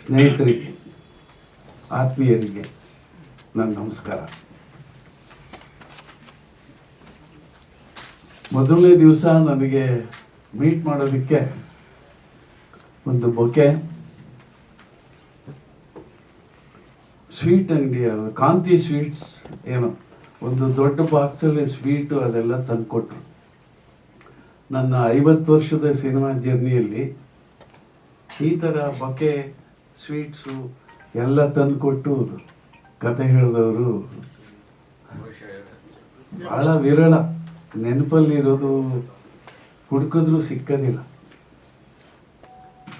ಸ್ನೇಹಿತರಿಗೆ, ಆತ್ಮೀಯರಿಗೆ ನನ್ನ ನಮಸ್ಕಾರ. ಮೊದಲನೇ ದಿವಸ ನನಗೆ ಮೀಟ್ ಮಾಡೋದಕ್ಕೆ ಒಂದು ಬೊಕೆ ಸ್ವೀಟ್ ಅಂಗಡಿ ಕಾಂತಿ ಸ್ವೀಟ್ಸ್ ಏನು, ಒಂದು ದೊಡ್ಡ ಬಾಕ್ಸಲ್ಲಿ ಸ್ವೀಟು ಅದೆಲ್ಲ ತಂದುಕೊಟ್ರು. ನನ್ನ ಐವತ್ತು ವರ್ಷದ ಸಿನಿಮಾ ಜರ್ನಿಯಲ್ಲಿ ಈ ಥರ ಬಕೆ ಸ್ವೀಟ್ಸು ಎಲ್ಲ ತಂದುಕೊಟ್ಟು ಕತೆ ಹೇಳಿದವರು ಭಾಳ ವಿರಳ. ನೆನಪಲ್ಲಿರೋದು ಹುಡುಕಿದ್ರು ಸಿಕ್ಕದಿಲ್ಲ.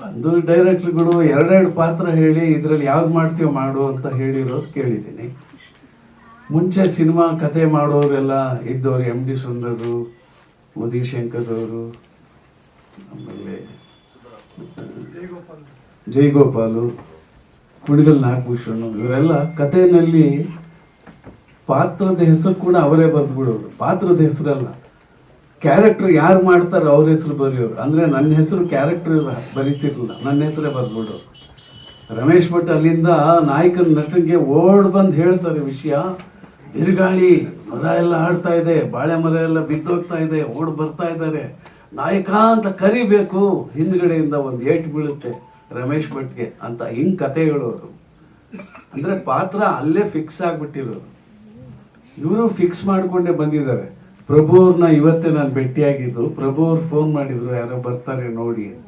ಒಂದು ಡೈರೆಕ್ಟ್ರುಗಳು ಎರಡೆರಡು ಪಾತ್ರ ಹೇಳಿ ಇದರಲ್ಲಿ ಯಾವ್ದು ಮಾಡ್ತೀವೋ ಮಾಡು ಅಂತ ಹೇಳಿರೋದು ಕೇಳಿದ್ದೀನಿ. ಮುಂಚೆ ಸಿನಿಮಾ ಕತೆ ಮಾಡೋರೆಲ್ಲ ಇದ್ದವರು ಎಂ ಡಿ ಸುಂದರರು ಉದಯ್ ಶಂಕರ್ ಅವರು ಆಮೇಲೆ ಜೈಗೋಪಾಲು, ಕುಣಿಗಲ್ ನಾಗಭೂಷಣ್, ಇವರೆಲ್ಲ ಕಥೆಯಲ್ಲಿ ಪಾತ್ರದ ಹೆಸರು ಕೂಡ ಅವರೇ ಬರೆದ್ಬಿಡೋರು. ಪಾತ್ರದ ಹೆಸರಲ್ಲ. ಕ್ಯಾರೆಕ್ಟರ್ ಯಾರು ಮಾಡ್ತಾರೋ ಅವ್ರ ಹೆಸರು ಬರೆಯೋರು. ಅಂದರೆ ನನ್ನ ಹೆಸರು ಕ್ಯಾರೆಕ್ಟರ್ ಬರೀತಿರ್ಲಿಲ್ಲ. ನನ್ನ ಹೆಸರೇ ಬರೆದ್ಬಿಡೋರು. ರಮೇಶ್ ಭಟ್ ಅಲ್ಲಿಂದ ನಾಯಕನ ನಟನಿಗೆ ಓಡ್ ಬಂದು ಹೇಳ್ತಾರೆ ವಿಷಯ. ಬಿರುಗಾಳಿ, ಮರ ಎಲ್ಲ ಆಡ್ತಾ ಇದೆ, ಬಾಳೆ ಮರ ಎಲ್ಲ ಬಿದ್ದೋಗ್ತಾ ಇದೆ, ಓಡ್ ಬರ್ತಾ ಇದ್ದಾರೆ. ನಾಯಕ ಅಂತ ಕರಿಬೇಕು, ಹಿಂದ್ಗಡೆಯಿಂದ ಒಂದು ಏಟು ಬೀಳುತ್ತೆ ರಮೇಶ್ ಭಟ್ಗೆ ಅಂತ ಹಿಂಗ್ ಕತೆ ಹೇಳೋರು. ಅಂದ್ರೆ ಪಾತ್ರ ಅಲ್ಲೇ ಫಿಕ್ಸ್ ಆಗ್ಬಿಟ್ಟಿರೋರು. ಇವರು ಫಿಕ್ಸ್ ಮಾಡ್ಕೊಂಡೇ ಬಂದಿದ್ದಾರೆ. ಪ್ರಭು ಅವ್ರನ್ನ ಇವತ್ತೇ ನಾನು ಭೇಟಿಯಾಗಿದ್ದು, ಪ್ರಭು ಅವ್ರು ಫೋನ್ ಮಾಡಿದ್ರು, ಯಾರೋ ಬರ್ತಾರೆ ನೋಡಿ ಅಂತ.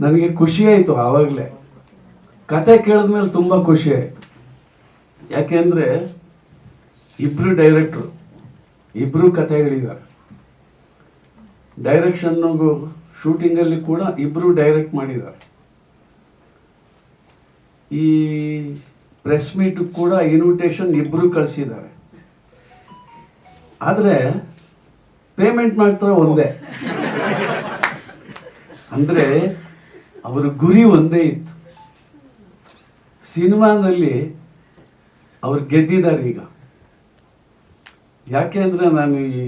ನನಗೆ ಖುಷಿ ಆಯ್ತು ಆವಾಗಲೇ. ಕತೆ ಕೇಳಿದ್ಮೇಲೆ ತುಂಬ ಖುಷಿ ಆಯ್ತು. ಯಾಕೆಂದ್ರೆ ಇಬ್ರು ಡೈರೆಕ್ಟ್ರು ಇಬ್ರು ಕತೆ ಹೇಳಿದ್ದಾರೆ. ಡೈರೆಕ್ಷನ್ಗೂ ಶೂಟಿಂಗಲ್ಲಿ ಕೂಡ ಇಬ್ಬರು ಡೈರೆಕ್ಟ್ ಮಾಡಿದ್ದಾರೆ. ಈ ಪ್ರೆಸ್ ಮೀಟ್ ಕೂಡ ಇನ್ವಿಟೇಷನ್ ಇಬ್ಬರು ಕಳಿಸಿದ್ದಾರೆ. ಆದರೆ ಪೇಮೆಂಟ್ ಮಾತ್ರ ಒಂದೇ. ಅಂದರೆ ಅವರ ಗುರಿ ಒಂದೇ ಇತ್ತು. ಸಿನಿಮಾದಲ್ಲಿ ಅವ್ರು ಗೆದ್ದಿದ್ದಾರೆ ಈಗ. ಯಾಕೆ ಅಂದರೆ ನಾನು ಈ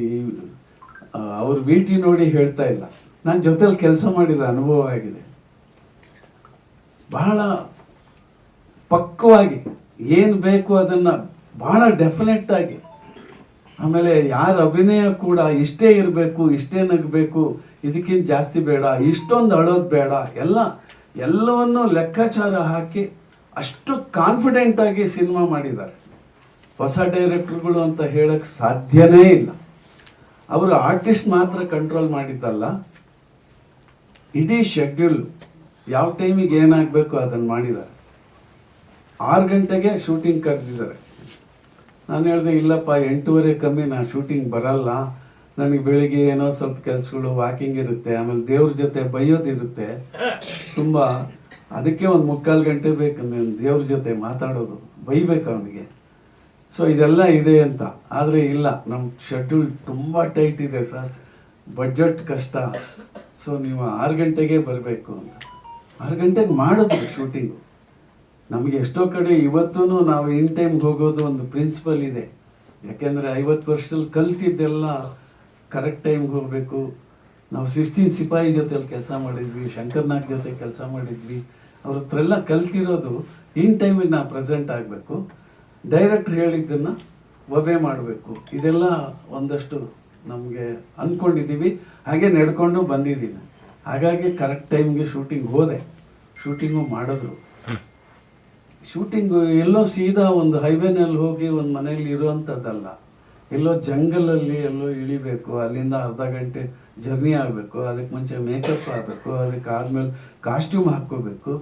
ಅವ್ರ ಭೇಟಿ ನೋಡಿ ಹೇಳ್ತಾ ಇಲ್ಲ. ನಾನು ಜೊತೆಲಿ ಕೆಲಸ ಮಾಡಿದ ಅನುಭವ ಆಗಿದೆ. ಬಹಳ ಪಕ್ವಾಗಿ ಏನು ಬೇಕು ಅದನ್ನು ಬಹಳ ಡೆಫಿನೆಟ್ ಆಗಿ. ಆಮೇಲೆ ಯಾರ ಅಭಿನಯ ಕೂಡ ಇಷ್ಟೇ ಇರಬೇಕು, ಇಷ್ಟೇ ನಗಬೇಕು, ಇದಕ್ಕಿಂತ ಜಾಸ್ತಿ ಬೇಡ, ಇಷ್ಟೊಂದು ಅಳೋದು ಬೇಡ, ಎಲ್ಲ, ಎಲ್ಲವನ್ನು ಲೆಕ್ಕಾಚಾರ ಹಾಕಿ ಅಷ್ಟು ಕಾನ್ಫಿಡೆಂಟಾಗಿ ಸಿನಿಮಾ ಮಾಡಿದ್ದಾರೆ. ಹೊಸ ಡೈರೆಕ್ಟ್ರುಗಳು ಅಂತ ಹೇಳಕ್ಕೆ ಸಾಧ್ಯನೇ ಇಲ್ಲ. ಅವರು ಆರ್ಟಿಸ್ಟ್ ಮಾತ್ರ ಕಂಟ್ರೋಲ್ ಮಾಡಿದ್ದಲ್ಲ. ಇಡೀ ಶೆಡ್ಯೂಲ್ ಯಾವ ಟೈಮಿಗೆ ಏನಾಗಬೇಕು ಅದನ್ನು ಮಾಡಿದ್ದಾರೆ. ಆರು ಗಂಟೆಗೆ ಶೂಟಿಂಗ್ ಕರೆದಿದ್ದಾರೆ ನಾನು ಹೇಳಿದೆ, ಇಲ್ಲಪ್ಪ, ಎಂಟೂವರೆ ಕಮ್ಮಿ ನಾನು ಶೂಟಿಂಗ್ ಬರಲ್ಲ. ನನಗೆ ಬೆಳಿಗ್ಗೆ ಏನೋ ಸ್ವಲ್ಪ ಕೆಲಸಗಳು ವಾಕಿಂಗ್ ಇರುತ್ತೆ, ಆಮೇಲೆ ದೇವ್ರ ಜೊತೆ ಬೈಯೋದಿರುತ್ತೆ ತುಂಬ ಅದಕ್ಕೆ ಒಂದು ಮುಕ್ಕಾಲು ಗಂಟೆ ಬೇಕು, ದೇವ್ರ ಜೊತೆ ಮಾತಾಡೋದು, ಬೈಬೇಕು ಅವನಿಗೆ. ಸೊ ಇದೆಲ್ಲ ಇದೆ ಅಂತ. ಆದರೆ ಇಲ್ಲ ನಮ್ಮ ಶೆಡ್ಯೂಲ್ ತುಂಬ ಟೈಟ್ ಇದೆ ಸರ್. ಬಜೆಟ್ ಕಷ್ಟ. ಸೊ ನೀವು ಆರು ಗಂಟೆಗೆ ಬರಬೇಕು ಅಂತ. ಆರು ಗಂಟೆಗೆ ಮಾಡಿದ್ರು ಶೂಟಿಂಗು ನಮಗೆ ಎಷ್ಟೋ ಕಡೆ ಇವತ್ತೂ ನಾವು ಇನ್ ಟೈಮ್ಗೆ ಹೋಗೋದು ಒಂದು ಪ್ರಿನ್ಸಿಪಲ್ ಇದೆ. ಯಾಕೆಂದರೆ ಐವತ್ತು ವರ್ಷದಲ್ಲಿ ಕಲ್ತಿದ್ದೆಲ್ಲ ಕರೆಕ್ಟ್ ಟೈಮ್ಗೆ ಹೋಗಬೇಕು. ನಾವು ಸಿಸ್ಟೀನ್ ಸಿಪಾಯಿ ಜೊತೆಲಿ ಕೆಲಸ ಮಾಡಿದ್ವಿ ಶಂಕರ್ನಾಗ್ ಜೊತೆ ಕೆಲಸ ಮಾಡಿದ್ವಿ. ಅವ್ರ ಹತ್ರ ಎಲ್ಲ ಕಲ್ತಿರೋದು ಇನ್ ಟೈಮಿಗೆ ನಾವು ಪ್ರೆಸೆಂಟ್ ಆಗಬೇಕು. ಡೈರೆಕ್ಟ್ರ್ ಹೇಳಿದ್ದನ್ನು ವಧೆ ಮಾಡಬೇಕು. ಇದೆಲ್ಲ ಒಂದಷ್ಟು ನಮಗೆ ಅಂದ್ಕೊಂಡಿದ್ದೀವಿ ಹಾಗೆ ನಡ್ಕೊಂಡು ಬಂದಿದ್ದೀನಿ ಹಾಗಾಗಿ ಕರೆಕ್ಟ್ ಟೈಮ್ಗೆ ಶೂಟಿಂಗ್ ಹೋದೆ. ಶೂಟಿಂಗು ಮಾಡಿದ್ರು. ಶೂಟಿಂಗು ಎಲ್ಲೋ ಸೀದಾ ಒಂದು ಹೈವೇನಲ್ಲಿ ಹೋಗಿ ಒಂದು ಮನೇಲಿ ಇರುವಂಥದ್ದಲ್ಲ ಎಲ್ಲೋ ಜಂಗಲಲ್ಲಿ ಎಲ್ಲೋ ಇಳಿಬೇಕು. ಅಲ್ಲಿಂದ ಅರ್ಧ ಗಂಟೆ ಜರ್ನಿ ಆಗಬೇಕು. ಅದಕ್ಕೆ ಮುಂಚೆ ಮೇಕಪ್ ಆಗಬೇಕು. ಅದಕ್ಕೆ ಆದಮೇಲೆ ಕಾಸ್ಟ್ಯೂಮ್ ಹಾಕ್ಕೋಬೇಕು.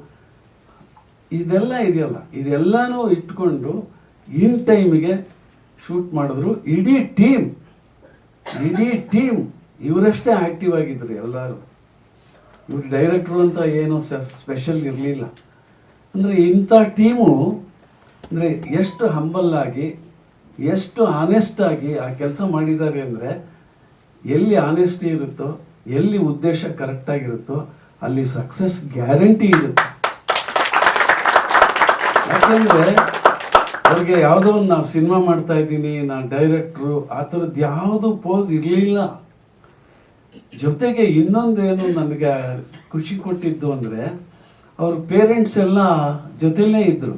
ಇದೆಲ್ಲ ಇದೆಯಲ್ಲ. ಇದೆಲ್ಲನೂ ಇಟ್ಕೊಂಡು ಇನ್ ಟೈಮಿಗೆ ಶೂಟ್ ಮಾಡಿದ್ರು ಇಡೀ ಟೀಮ್ ಇಡೀ ಟೀಮ್ ಇವರಷ್ಟೇ ಆಕ್ಟಿವ್ ಆಗಿದ್ರು ಎಲ್ಲರೂ. ಇವ್ರು ಡೈರೆಕ್ಟ್ರು ಅಂತ ಏನೋ ಸ್ಪೆಷಲ್ ಇರಲಿಲ್ಲ. ಅಂದರೆ ಇಂಥ ಟೀಮು, ಅಂದರೆ ಎಷ್ಟು ಹಂಬಲ್ಲಾಗಿ ಎಷ್ಟು ಆನೆಸ್ಟ್ ಆಗಿ ಆ ಕೆಲಸ ಮಾಡಿದ್ದಾರೆ ಅಂದರೆ ಎಲ್ಲಿ ಆನೆಸ್ಟಿ ಇರುತ್ತೋ, ಎಲ್ಲಿ ಉದ್ದೇಶ ಕರೆಕ್ಟಾಗಿರುತ್ತೋ ಅಲ್ಲಿ ಸಕ್ಸಸ್ ಗ್ಯಾರಂಟಿ ಇರುತ್ತೆ. ಯಾಕಂದರೆ ಅವ್ರಿಗೆ ಯಾವುದೋ ಒಂದು ನಾವು ಸಿನಿಮಾ ಮಾಡ್ತಾ ಇದ್ದೀನಿ, ನಾನು ಡೈರೆಕ್ಟ್ರು, ಆ ಥರದ್ದು ಯಾವುದು ಪೋಸ್ ಇರಲಿಲ್ಲ. ಜೊತೆಗೆ ಇನ್ನೊಂದೇನು ನನಗೆ ಖುಷಿ ಕೊಟ್ಟಿದ್ದು ಅಂದರೆ, ಅವ್ರ ಪೇರೆಂಟ್ಸ್ ಎಲ್ಲ ಜೊತೆಲೇ ಇದ್ದರು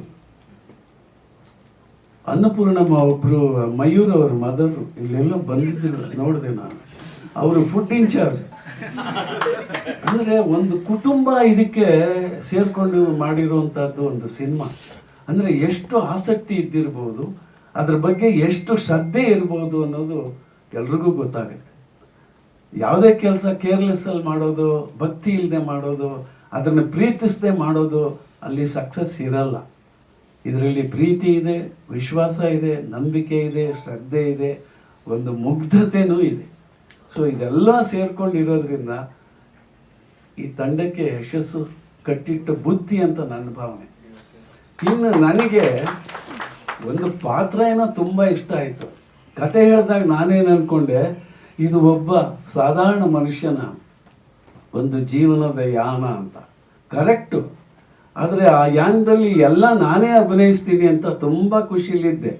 ಅನ್ನಪೂರ್ಣಮ್ಮ ಒಬ್ಬರು ಮಯೂರ್ ಅವ್ರ ಮದರು ಇಲ್ಲೆಲ್ಲ ಬಂದಿದ್ರು, ನೋಡಿದೆ ನಾನು. ಅವರು ಫುಡ್ ಇನ್ಚಾರ್ಜ್ ಅಂದರೆ ಒಂದು ಕುಟುಂಬ ಇದಕ್ಕೆ ಸೇರಿಕೊಂಡು ಮಾಡಿರುವಂಥದ್ದು ಒಂದು ಸಿನಿಮಾ. ಅಂದರೆ ಎಷ್ಟು ಆಸಕ್ತಿ ಇದ್ದಿರ್ಬೋದು, ಅದ್ರ ಬಗ್ಗೆ ಎಷ್ಟು ಶ್ರದ್ಧೆ ಇರ್ಬೋದು ಅನ್ನೋದು ಎಲ್ರಿಗೂ ಗೊತ್ತಾಗುತ್ತೆ. ಯಾವುದೇ ಕೆಲಸ ಕೇರ್ಲೆಸ್ಸಲ್ಲಿ ಮಾಡೋದು, ಭಕ್ತಿ ಇಲ್ಲದೆ ಮಾಡೋದು, ಅದನ್ನು ಪ್ರೀತಿಸದೆ ಮಾಡೋದು ಅಲ್ಲಿ ಸಕ್ಸಸ್ ಇರಲ್ಲ. ಇದರಲ್ಲಿ ಪ್ರೀತಿ ಇದೆ, ವಿಶ್ವಾಸ ಇದೆ, ನಂಬಿಕೆ ಇದೆ, ಶ್ರದ್ಧೆ ಇದೆ, ಒಂದು ಮುಗ್ಧತೆನೂ ಇದೆ. ಸೊ ಇದೆಲ್ಲ ಸೇರ್ಕೊಂಡಿರೋದ್ರಿಂದ ಈ ತಂಡಕ್ಕೆ ಯಶಸ್ಸು, ಕಟ್ಟಿಟ್ಟ ಬುದ್ಧಿ ಅಂತ ನನ್ನ ಭಾವನೆ. ಇನ್ನು ನನಗೆ ಒಂದು ಪಾತ್ರ ಏನೋ ತುಂಬ ಇಷ್ಟ ಆಯಿತು. ಕತೆ ಹೇಳಿದಾಗ ನಾನೇನು ಅಂದ್ಕೊಂಡೆ ಇದು ಒಬ್ಬ ಸಾಧಾರಣ ಮನುಷ್ಯನ ಒಂದು ಜೀವನದ ಯಾನ ಅಂತ. ಕರೆಕ್ಟು ಆದರೆ ಆ ಯಾನದಲ್ಲಿ ಎಲ್ಲ ನಾನೇ ಅಭಿನಯಿಸ್ತೀನಿ ಅಂತ ತುಂಬ ಖುಷಿಲಿದ್ದೆ.